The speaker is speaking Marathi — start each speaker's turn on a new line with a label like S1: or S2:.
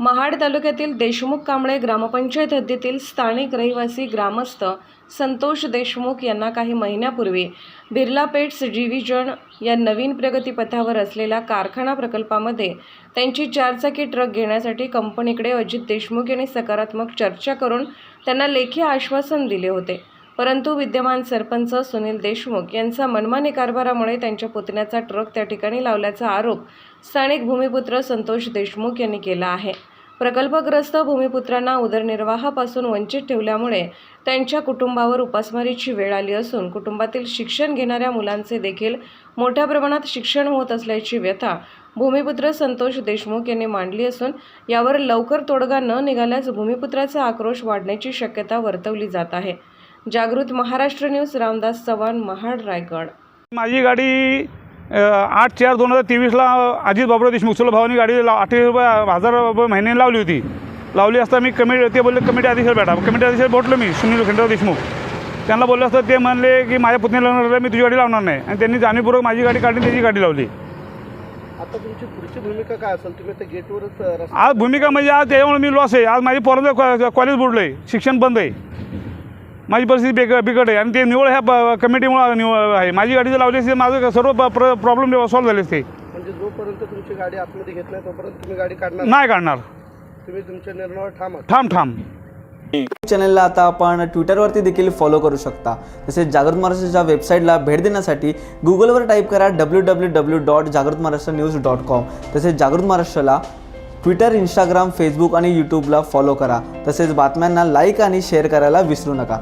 S1: महाड तालुक्यातील देशमुख कांबळे ग्रामपंचायत हद्दीतील स्थानिक रहिवासी ग्रामस्थ संतोष देशमुख यांना काही महिन्यापूर्वी बिर्ला पेट्स डिव्हिजन या नवीन प्रगतीपथावर असलेल्या कारखाना प्रकल्पामध्ये त्यांची चारचाकी ट्रक घेण्यासाठी कंपनीकडे अजित देशमुख यांनी सकारात्मक चर्चा करून त्यांना लेखी आश्वासन दिले होते. परंतु विद्यमान सरपंच सुनील देशमुख यांचा मनमानी कारभारामुळे त्यांच्या पुतण्याचा ट्रक त्या ठिकाणी लावल्याचा आरोप स्थानिक भूमिपुत्र संतोष देशमुख यांनी केला आहे. प्रकल्पग्रस्त भूमिपुत्रांना उदरनिर्वाहापासून वंचित ठेवल्यामुळे त्यांच्या कुटुंबावर उपासमारीची वेळ आली असून कुटुंबातील शिक्षण घेणाऱ्या मुलांचे देखील मोठ्या प्रमाणात शिक्षण होत असल्याची व्यथा भूमिपुत्र संतोष देशमुख यांनी मांडली असून यावर लवकर तोडगा न निघाल्यास भूमिपुत्राचा आक्रोश वाढण्याची शक्यता वर्तवली जात आहे. जागृत महाराष्ट्र न्यूज रामदास चव्हाण महाड रायगड.
S2: माझी गाडी आठ चार दोन हजार तेवीसला अजित बाबुराव देशमुख चुलत भावानी गाडी ला अठ्ठावीस रुपये हजार रुपये महिन्याने लावली होती. लावली असता मी कमिटी ते बोलले कमिटी अध्यक्ष भेटा. कमिटी अध्यक्ष बोटलो मी सुनील खंडराव देशमुख. त्यांना बोललं असतं ते म्हणले की माझ्या पुतण्याला लावणार मी तुझी गाडी लावणार नाही. आणि त्यांनी जाणीवपूर्वक माझी गाडी काढली त्याची गाडी लावली.
S3: आता तुमची पुढची भूमिका काय असेल? तुम्ही आता गेटवरच
S2: आज भूमिका म्हणजे आज त्याच्यामुळे मी लॉस आहे. आज माझी पोरांचं कॉलेज बुडलं आहे शिक्षण बंद आहे. माझी परिस्थिती बेग बिकट आहे. आणि ते निवड ह्या ब- कमिटीमुळे निवड आहे. माझी गाडी जर लावली असती माझं सर्व प्रॉब्लेम सॉल्व्ह झाले असते
S3: म्हणजे जोपर्यंत तुमची गाडी आतमध्ये घेत नाही तोपर्यंत तुम्ही गाडी काढणार
S2: नाही काढणार.
S3: तुम्ही तुमच्या निर्णयावर ठाम आहात
S2: ठाम. ठाम
S4: चॅनलला आता आपण ट्विटरवरती देखील फॉलो करू शकता. तसेच जागृत महाराष्ट्राच्या वेबसाईटला भेट देण्यासाठी गुगलवर टाईप करा डब्ल्यू डब्ल्यू डब्ल्यू डॉट जागृत महाराष्ट्र न्यूज डॉट कॉम तसेच जागृत महाराष्ट्राला ट्विटर इंस्टाग्राम फेसबुक आणि यूट्यूबला फॉलो करा. तसेच बातम्यांना लाईक आणि शेअर करायला विसरू नका.